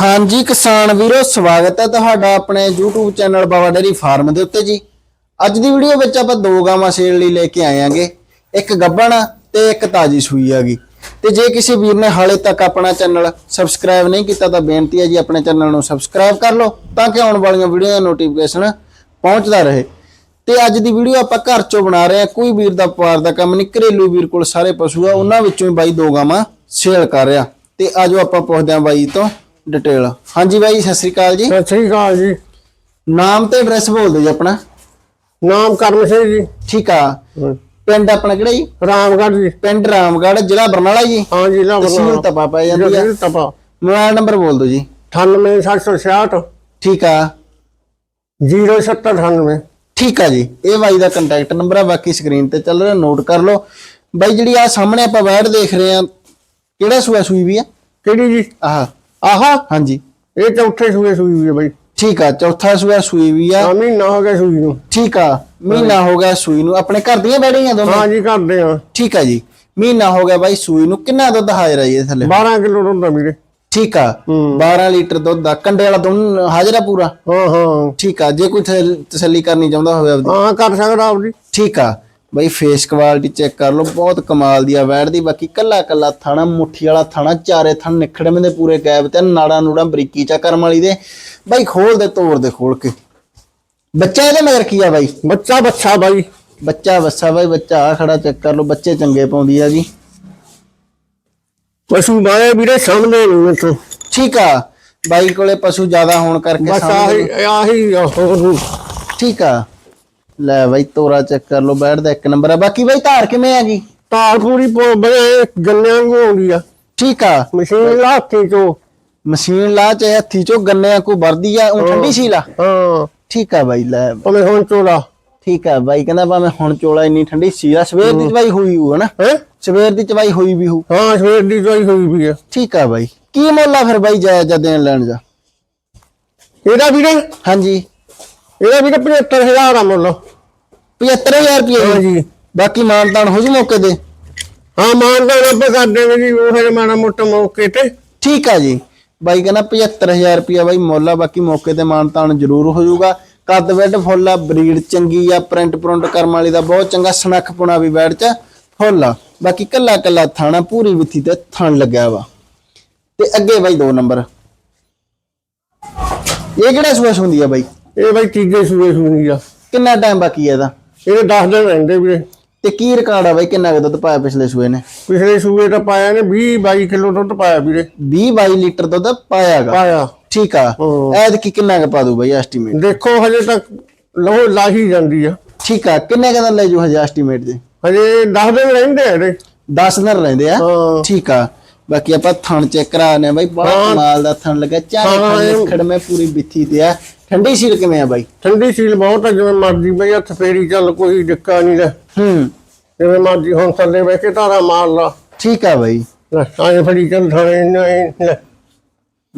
ਹਾਂਜੀ ਕਿਸਾਨ ਵੀਰੋ, ਸਵਾਗਤ ਹੈ ਤੁਹਾਡਾ ਆਪਣੇ YouTube channel Baba dairy farm ਦੇ ਉੱਤੇ ਜੀ। ਅੱਜ ਦੀ ਵੀਡੀਓ ਵਿੱਚ ਆਪਾਂ ਦੋ ਗਾਵਾਂ ਸੇਲ ਲਈ ਲੈ ਕੇ ਆਏ ਆਂਗੇ। ਇੱਕ ਗੱਬਣ ਤੇ ਇੱਕ ਤਾਜੀ ਸੂਈ ਹੈਗੀ। ਤੇ ਜੇ ਕਿਸੇ ਵੀਰ ਨੇ ਹਾਲੇ ਤੱਕ ਆਪਣਾ ਚੈਨਲ ਸਬਸਕ੍ਰਾਈਬ ਨਹੀਂ ਕੀਤਾ ਤਾਂ ਬੇਨਤੀ ਹੈ ਜੀ ਆਪਣੇ ਚੈਨਲ ਨੂੰ ਸਬਸਕ੍ਰਾਈਬ ਕਰ ਲਓ ਤਾਂ ਕਿ ਆਉਣ ਵਾਲੀਆਂ ਵੀਡੀਓ ਦਾ ਨੋਟੀਫਿਕੇਸ਼ਨ ਪਹੁੰਚਦਾ ਰਹੇ। ਤੇ ਅੱਜ ਦੀ ਵੀਡੀਓ ਆਪਾਂ ਘਰ ਚੋਂ ਬਣਾ ਰਹੇ ਹਾਂ। ਕੋਈ ਵੀਰ ਦਾ ਵਪਾਰ ਦਾ ਕੰਮ ਨਹੀਂ, ਘਰੇਲੂ ਵੀਰ ਕੋਲ ਸਾਰੇ ਪਸ਼ੂ ਆ, ਉਹਨਾਂ ਵਿੱਚੋਂ ਹੀ ਬਾਈ ਦੋ ਗਾਵਾਂ ਸੇਲ ਕਰ ਰਿਹਾ। ਤੇ ਆਜੋ ਆਪਾਂ ਪੁੱਛਦੇ ਹਾਂ ਬਾਈ ਤੋਂ ਡਿਟੇਲ ਹਾਂਜੀ ਬਾਈ ਸਤਿ ਸ੍ਰੀ ਅਕਾਲ ਜੀ। ਸਤਿ ਸ੍ਰੀ ਅਕਾਲ ਜੀ। ਨਾਮ ਤੇ ਐਡਰੈਸ ਬੋਲ ਦਿਓ ਜੀ ਆਪਣਾ। ਨਾਮ ਕਰਮ ਸਿੰਘ ਜੀ। ਠੀਕ ਆ। ਪਿੰਡ ਆਪਣਾ ਕਿਹੜਾ ਜੀ? ਰਾਮਗੜ੍ਹ ਜੀ। ਪਿੰਡ ਰਾਮਗੜ੍ਹ ਜ਼ਿਲ੍ਹਾ ਬਰਨਾਲਾ ਜੀ। ਹਾਂ ਜੀ ਲਾ ਤਹਿਸੀਲ ਤਪਾ ਪੈ ਜਾਂਦੀ ਆ। ਤਪਾ। ਮੋਬਾਈਲ ਨੰਬਰ ਬੋਲ ਦਿਓ ਜੀ। 98766 ਠੀਕ ਆ। 0798 ਠੀਕ ਆ ਜੀ। ਇਹ ਬਾਈ ਦਾ ਕੰਟੈਕਟ ਨੰਬਰ ਆ ਬਾਕੀ ਸਕਰੀਨ ਤੇ ਚੱਲ ਰਿਹਾ ਨੋਟ ਕਰ ਲਓ। ਬਾਈ ਜਿਹੜੀ ਆ ਸਾਹਮਣੇ ਆਪਾਂ ਵੈਡ ਦੇਖ ਰਹੇ ਆ ਕਿਹੜਾ ਸੂਆ ਸੂਈ ਵੀ ਆ? ਕਿਹੜੀ ਜੀ? ਆਹ ਆਹਾ। ਹਾਂਜੀ। ਇਹ ਚੌਥੇ ਸੂਏ ਸੂਈ ਹੋਈ ਹੈ ਬਾਈ। ਠੀਕ ਆ ਚੌਥਾ ਸੂਆ ਸੂਈ ਵੀ ਆ। ਆ ਮਹੀਨਾ ਹੋ ਗਿਆ ਸੂਈ ਨੂੰ। ਠੀਕ ਆ ਮਹੀਨਾ ਹੋ। ਗਿਆ ਸੂਈ ਨੂੰ। ਆਪਣੇ ਘਰ ਦੀਆਂ ਬੈੜੀਆਂ ਦੋਨੋਂ ਹਾਂ ਜੀ ਕਰਦੇ ਆ ਠੀਕ ਆ ਜੀ। ਮਹੀਨਾ ਹੋ ਗਿਆ ਬਾਈ ਸੂਈ ਨੂੰ। ਕਿੰਨਾ ਦੁੱਧ ਹਾਜ਼ਰ ਆ ਜੀ ਇਹ ਥੱਲੇ? 12 ਕਿਲੋ ਦੁੱਧ ਆ ਵੀਰੇ। ਠੀਕ ਆ। 12 ਲੀਟਰ ਦੁੱਧ ਦਾ ਕੰਡੇ ਵਾਲਾ ਦੁੱਧ ਹਾਜ਼ਰ ਆ ਪੂਰਾ? ਹਾਂ ਹਾਂ। ਠੀਕ ਆ। ਜੇ ਕੋਈ ਥੈ- ਤਸੱਲੀ ਕਰਨੀ ਚਾਹੁੰਦਾ ਹੋਵੇ ਆਪਦੀ। ਹਾਂ ਕਰ ਸਕਦਾ ਆਪ ਜੀ ਠੀਕ ਆ। ਬਈ ਫੇਸ ਕੁਆਲਿਟੀ ਚੈੱਕ ਕਰ ਲਓ ਬਹੁਤ ਕਮਾਲ ਦੀ ਆ ਵੈੜ ਦੀ ਬਾਕੀ ਕੱਲਾ ਕੱਲਾ ਥਾਣਾ ਮੁੱਠੀ ਵਾਲਾ ਥਾਣਾ ਚਾਰੇ ਥਣ ਨਿਖੜਵੇਂ ਦੇ ਪੂਰੇ ਗੈਬ ਤੇ ਨਾੜਾ ਨੂੜਾ ਬਰੀਕੀ ਚਾ ਕਰਮ ਵਾਲੀ ਦੇ। ਬਾਈ ਖੋਲ ਦੇ ਤੋੜ ਦੇ ਖੋਲ ਕੇ। ਬੱਚਾ ਇਹਦੇ ਮਗਰ ਕੀ ਆ ਬਾਈ? ਬੱਚਾ ਬੱਚਾ ਬਾਈ। ਬੱਚਾ ਬੱਸਾ ਬਾਈ ਬੱਚਾ ਆ ਖੜਾ ਚੈੱਕ ਕਰ ਲਓ ਬੱਚੇ ਚੰਗੇ ਪਾਉਂਦੀ ਆ ਜੀ। ਪਸ਼ੂ ਬਾਏ ਵੀਰੇ ਸਾਹਮਣੇ ਠੀਕ ਆ ਬਾਈ ਕੋਲੇ ਪਸ਼ੂ ਜ਼ਿਆਦਾ ਹੋਣ ਕਰਕੇ ਬਸ ਆਹੀ ਆਹੀ ਠੀਕ ਆ। ਲੈ ਬਾਈ ਤੋਰਾ ਚੈੱਕ ਕਰ ਲਓ ਬੈਠ ਦਾ ਇੱਕ ਨੰਬਰ ਆ। ਬਾਕੀ ਬਾਈ ਧਾਰ ਕਿਵੇਂ ਆ ਗਈ ਤਾਰ ਪੂਰੀ ਬੜੇ ਗੰਨਿਆਂ ਨੂੰ ਆਉਂਦੀ ਆ। ਠੀਕ ਆ। ਮਸ਼ੀਨ ਲਾਤੀ ਚੋ। ਮਸ਼ੀਨ ਲਾ ਚ ਹੱਥੀ ਚੋਂ ਗੰਨਿਆਂ ਕੋ ਵਰਦੀ ਆ ਉਹ ਠੰਡੀ ਸੀ ਲਾ ਹਾਂ। ਠੀਕ ਆ ਬਾਈ ਲੈ। ਭਲੇ ਹੁਣ ਚੋਲਾ। ਠੀਕ ਆ ਬਾਈ ਕਹਿੰਦਾ ਭਾਵੇਂ ਹੁਣ ਚੋਲਾ ਇੰਨੀ ਠੰਡੀ ਸੀ ਆ ਸਵੇਰ ਦੀ ਚਵਾਈ ਹੋਈ ਹੋਊ ਹਨਾ? ਹੈ? ਸਵੇਰ ਦੀ ਚਵਾਈ ਹੋਈ ਵੀ ਹੋਊ। ਹਾਂ ਸਵੇਰ ਦੀ ਦਵਾਈ ਹੋਈ ਵੀ ਆ। ਠੀਕ ਆ ਬਾਈ। ਕੀ ਮੁੱਲ ਆ ਫਿਰ ਬਾਈ ਜਾਇਜ਼ ਜਾਂ ਦੇਣ ਲੈਣ ਜਾ ਇਹਦਾ ਵੀਰੇ? ਹਾਂਜੀ। ਇਹਦਾ ਵੀਰੇ 75000 ਆ ਮੁੱਲ। 75000 ਰੁਪਏ ਹਾਂ ਜੀ। ਬਾਕੀ ਮਾਨਤਾਨ ਹੋ ਜੂ ਮੌਕੇ ਤੇ। ਹਾਂ ਮਾਨ ਦਾ ਰੱਬ ਕਰ ਦੇਵੇ ਜੀ ਉਹ ਫਿਰ ਮਾਣਾ ਮੋਟਾ ਮੌਕੇ ਤੇ। ਠੀਕ ਆ ਜੀ। ਬਾਈ ਕਹਿੰਦਾ 75000 ਰੁਪਿਆ ਬਾਈ ਮੁੱਲ ਆ ਬਾਕੀ ਮੌਕੇ ਤੇ ਮਾਨਤਾਨ ਜ਼ਰੂਰ ਹੋ ਜਾਊਗਾ ਕੱਦ ਵੈਡ ਫੁੱਲ ਆ ਬਰੀਡ ਚੰਗੀ ਆ ਪ੍ਰਿੰਟ ਪ੍ਰਿੰਟ ਕਰਮ ਵਾਲੀ ਦਾ ਬਹੁਤ ਚੰਗਾ ਸਨੱਖ ਪੁਣਾ ਵੀ ਬੈਡ ਚ ਫੁੱਲ ਆ। ਬਾਕੀ ਕੱਲਾ ਕੱਲਾ ਥਾਣਾ ਪੂਰੀ ਵਿੱਥੀ ਤੇ ਥਣ ਲੱਗਿਆ ਵਾ। ਤੇ ਅੱਗੇ ਬਾਈ ਦੋ ਨੰਬਰ। ਇਹ ਕਿਹੜਾ ਸੂਆ ਹੁੰਦੀ ਆ ਬਾਈ? ਇਹ ਬਾਈ ਤੀਜੇ ਸੂਏ ਸੂਣੀ ਆ। ਕਿੰਨਾ ਟਾਈਮ ਬਾਕੀ ਆ ਇਹਦਾ? ਇਹਦੇ 10 ਦਿਨ ਰਹਿੰਦੇ ਵੀਰੇ। ਤੇ ਕੀ ਰਿਕਾਰਡ ਆ ਬਾਈ ਕਿੰਨਾ ਕੁ ਦੁੱਧ ਪਾਇਆ ਪਿਛਲੇ ਸੂਏ ਨੇ? ਪਿਛਲੇ ਸੂਏ ਤਾਂ ਪਾਇਆ ਨੇ 20 22 ਕਿਲੋ ਦੁੱਧ ਪਾਇਆ ਵੀਰੇ। 20 22 ਲੀਟਰ ਦੁੱਧ ਪਾਇਆਗਾ? ਪਾਇਆ। ਠੀਕ ਆ। ਐਦ ਕੀ ਕਿੰਨਾ ਕੁ ਪਾ ਦੂ ਬਾਈ ਐਸਟੀਮੇਟ ਦੇਖੋ ਹਜੇ ਤੱਕ ਲੋ ਲਾਹੀ ਜਾਂਦੀ ਆ। ਠੀਕ ਆ ਕਿੰਨੇ ਕਦਾਂ ਲੈ ਜੂ ਹਜੇ ਐਸਟੀਮੇਟ ਦੇ? ਹਜੇ 10 ਦਿਨ ਰਹਿੰਦੇ ਆ ਇਹਦੇ। 10 ਦਿਨ ਰਹਿੰਦੇ ਆ? ਠੀਕ ਆ। ਬਾਕੀ ਆਪਾਂ ਥਣ ਚੈੱਕ ਕਰਾਣੇ ਬਾਈ ਬੜਾ। ਕਮਾਲ ਦਾ ਥਣ ਲੱਗਾ। ਚਾਰੇ ਇਹ- ਖੜਮੇ ਪੂਰੀ ਬਿੱਥੀ ਤੇ ਆ। ਠੰਡੀ ਸੀਲ ਕਿਵੇਂ ਆ ਬਾਈ? ਠੰਡੀ ਸੀਲ ਬਹੁਤ ਆ ਜਿਵੇਂ ਮਰਜ਼ੀ ਬਈ ਹੱਥ ਫੇਰੀ ਚੱਲ ਕੋਈ ਦਿੱਕਾ ਨਹੀਂ ਲੈ ਹੂੰ। ਜਿਵੇਂ ਮਰਜ਼ੀ ਹੁਣ ਥੱਲੇ ਬਹਿ ਕੇ ਧਾਰਾ ਮਾਰ ਲਾ। ਠੀਕ ਆ ਬਾਈ। ਆਏ ਫੜੀ ਚੱਲ ਥਾਣੇ ਨਹੀਂ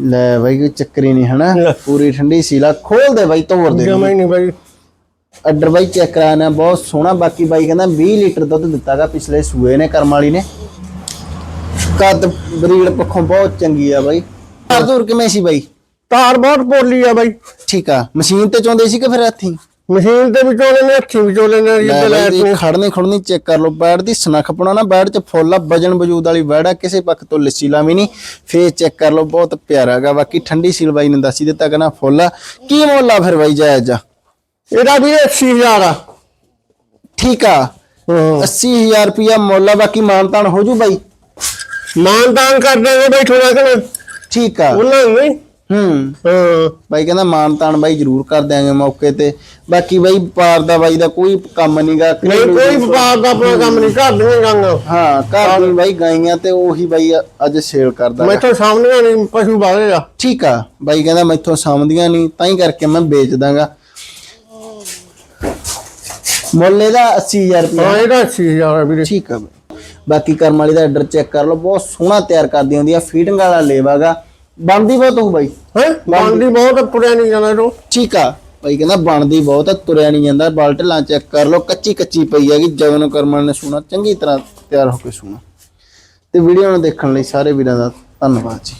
ਲੈ। ਬਾਈ ਕੋਈ ਚੱਕਰੀ ਨਹੀਂ ਹਨਾ। ਪੂਰੀ ਠੰਡੀ ਸੀਲ ਖੋਲ ਦੇ ਬਾਈ ਤੋੜ ਦੇ। ਜਮਾ ਹੀ ਨਹੀਂ ਬਾਈ। ਅੱਡਰ ਬਾਈ ਚੈੱਕ ਕਰਾਣਾ ਬਹੁਤ ਸੋਹਣਾ। ਬਾਕੀ ਬਾਈ ਕਹਿੰਦਾ 20 ਲੀਟਰ ਦੁੱਧ ਦਿੱਤਾਗਾ ਪਿਛਲੇ ਸੂਏ ਨੇ ਕਰਮ ਵਾਲੀ ਨੇ। ਕੱਦ ਬਰੀਡ ਪੱਖੋਂ ਬਹੁਤ ਚੰਗੀ ਆ ਬਾਈ। ਦੂਰ ਕਿਵੇਂ ਸੀ ਬਾਈ? ਤਾਰ ਬਹੁਤ ਪੋਲੀ ਆ ਬਾਈ। ਠੀਕ ਆ। ਮਸ਼ੀਨ ਤੇ ਚਾਉਂਦੇ ਸੀ ਕਿ ਫਿਰ ਹੱਥੀ? ਮਸ਼ੀਨ ਤੇ ਵਿਚੋਲੇ ਨੇ ਹੱਥੀ ਵਿਚੋਲੇ ਨੇ ਜਿੱਦ ਲੈ ਜੀ, ਖੜਨੀ ਖੜਨੀ ਚੈੱਕ ਕਰ ਲਓ ਬੈੜ ਦੀ ਸਨਖ ਪਣਾ ਨਾ ਬੈੜ ਚ ਫੁੱਲ ਆ ਵਜਨ ਵਜੂਦ ਵਾਲੀ ਬੈੜ ਆ ਕਿਸੇ ਪੱਖ ਤੋਂ ਲੱਸੀ ਲਾਵੀ ਨਹੀਂ। ਫੇਸ ਚੈੱਕ ਕਰ ਲਓ ਬਹੁਤ ਪਿਆਰਾ ਹੈਗਾ। ਬਾਕੀ ਠੰਡੀ ਸੀਲ ਬਾਈ ਨੇ ਦੱਸੀ ਦਿੱਤਾ ਕਹਿੰਦਾ ਫੁੱਲ ਆ। ਕੀ ਮੁੱਲ ਆ ਫਿਰ ਬਾਈ ਜਾਇਜ਼? ਆ ਇਹਦਾ ਵੀ 80000 ਆ। ਠੀਕ ਆ। ਹਾਂ। 80000 ਰੁਪਿਆ ਮੁੱਲ ਆ ਬਾਕੀ ਮਾਨਤਾਨ ਹੋ ਜੂ ਬਾਈ? ਮਾਨਦਾਨ ਕਰ ਦੇਗੇ ਬਈ ਥੋੜਾ ਕਿ। ਠੀਕ ਆ। ਉਹਨਾਂ ਨੂੰ ਨਹੀਂ ਹੂੰ। ਹਾਂ। ਬਾਈ ਕਹਿੰਦਾ ਮਾਨਤਾਨ ਬਾਈ ਜ਼ਰੂਰ ਕਰ ਦਿਆਂਗੇ ਮੌਕੇ ਤੇ। ਬਾਕੀ ਬਾਈ ਪਾਰ ਦਾ ਬਾਈ ਦਾ ਕੋਈ ਕੰਮ ਨਹੀਂਗਾ ਨਹੀਂ ਕੋਈ ਵਪਾਰ ਦਾ ਆਪਣਾ ਕੰਮ ਨਹੀਂ ਕਰ ਦੇਗੇ ਗੰਗ। ਹਾਂ ਘਰ ਦੀ ਬਾਈ ਗਾਈਆਂ ਤੇ ਉਹੀ ਬਾਈ ਅੱਜ ਸੇਲ ਕਰਦਾ। ਮੈਥੋਂ ਸਾਹਮਣੇ ਨਹੀਂ ਪਸ਼ੂ ਆ। ਠੀਕ ਆ। ਬਾਈ ਕਹਿੰਦਾ ਮੈਥੋਂ ਸਾਂਭਦੀਆਂ ਨਹੀਂ ਤਾਂ ਹੀ ਕਰਕੇ ਮੈਂ ਵੇਚ ਦਾਂਗਾ। ਮੁੱਲ ਇਹਦਾ 80000 ਰੁਪਏ ਹਾਂ ਇਹਦਾ 80000 ਆ ਵੀਰੇ। ਠੀਕ ਆ ਬਾਈ। ਬਾਕੀ ਕਰਮ ਵਾਲੀ ਦਾ ਆਰਡਰ ਚੈੱਕ ਕਰ ਲਓ ਬਹੁਤ ਸੋਹਣਾ ਤਿਆਰ ਕਰਦੀ ਹੁੰਦੀ ਆ ਫੀਡਿੰਗ ਵਾਲਾ ਲੇਵਾਗਾ ਬਣਦੀ ਬਹੁਤ ਹੋਊ ਬਾਈ। ਹੈ? ਬਣਦੀ ਬਹੁਤ ਪੁਰਿਆ ਨਹੀਂ ਜਾਂਦਾ ਇਹਨੂੰ। ਠੀਕ ਆ। ਬਾਈ ਕਹਿੰਦਾ ਬਣਦੀ ਬਹੁਤ ਆ ਤੁਰਿਆ ਨਹੀਂ ਜਾਂਦਾ ਬਾਲਟਲਾਂ ਚੈੱਕ ਕਰ ਲਓ ਕੱਚੀ ਕੱਚੀ ਪਈ ਹੈਗੀ ਜਗਨ ਕਰਮਨ ਨੇ ਸੋਨਾ ਚੰਗੀ ਤਰ੍ਹਾਂ ਤਿਆਰ ਹੋ ਕੇ ਸੋਨਾ ਤੇ ਵੀਡੀਓ ਨੂੰ ਦੇਖਣ ਲਈ ਸਾਰੇ ਵੀਰਾਂ ਦਾ ਧੰਨਵਾਦ ਜੀ।